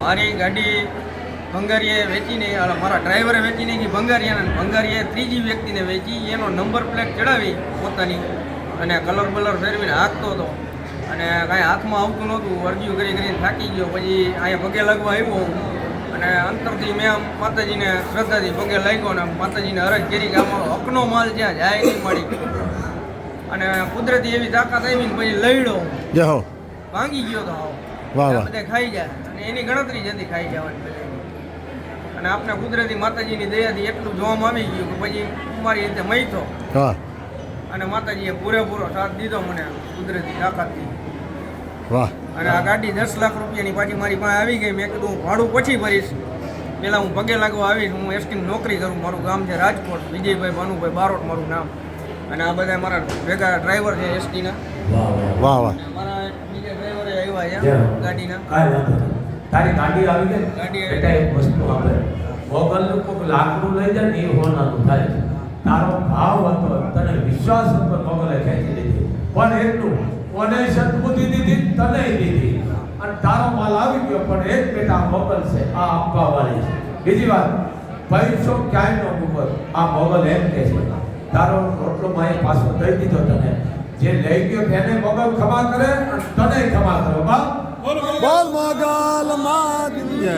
મારી ગાડી ભંગારીએ વેચીને મારા ડ્રાઈવરે વેચીને કે ભંગારીયાને ભંગારીએ ત્રીજી વ્યક્તિને વેચી એનો નંબર પ્લેટ ચડાવી પોતાની અને કલર બલર ફેરવીને હાંકતો હતો. અને કાંઈ હાથમાં આવતું નહોતું અરજીઓ કરી કરીને થાકી ગયો. પછી અહીંયા પગે લાગવા આવ્યો અને અંતરથી મેં આમ માતાજીને શ્રદ્ધાથી પગે લાગ્યો ને માતાજીને અરજ કરી કે અમારો હકનો માલ જ્યાં જાય નહીં મળી. અને કુદરતી એવી તાકાત આવી ને પછી લઈડો ભાંગી ગયો તો હાવ. વાહ, વાહ. બધા ખાઈ જાય અને એની ગણતરી જતી ખાઈ જવાની અને આપણે કુદરતી માતાજીની દયાથી એટલું જોવામાં આવી ગયું કે પછી મારી રીતે મૈથો. હા. અને માતાજીએ પૂરેપૂરો સાથ દીધો મને કુદરતી તાકાતથી. વાહ. અને આ ગાડી દસ લાખ રૂપિયાની પાછી મારી પાસે આવી ગઈ. મેં કીધું હું ભાડું પછી ભરીશ. પહેલાં હું પગે લાગવા આવીશ. હું એસટીની નોકરી કરું. મારું ગામ છે રાજકોટ. વિજયભાઈ ભાનુભાઈ બારોટ મારું નામ. અને આ બધા મારા ભેગા ડ્રાઈવર છે એસટીના. વાહ વાહ. વાહ મારા બીજા ડ્રાઈવરે આવ્યા છે જય. ગાડીના? કાંઈ વાંધો નહીં. તારી ગાડી આવી ગઈ ગાડી બેટા એક વસ્તુ આપણે મોગલનું કોઈક લાકડું લઈ જાય ને એ હોનાનું થાય. તારો ભાવ હતો તને વિશ્વાસ હતો મોગલે ખેંચી લીધી. પણ એટલું કોને સદબુદ્ધિ દીધી તને દીધી. અને તારો માલ આવી ગયો પણ એક બેટા મોગલ છે આ આપવા વાળી છે. બીજી વાત પૈસો ક્યાંય નો મૂકો. આ મોગલ એમ કહે છે તારો રોટલો માએ પાછો દઈ દીધો તને. જે લઈ ગયો તેને મોગલ ખમા કરે અને તને ખમા કરો બા બોલ મોગલ માત જય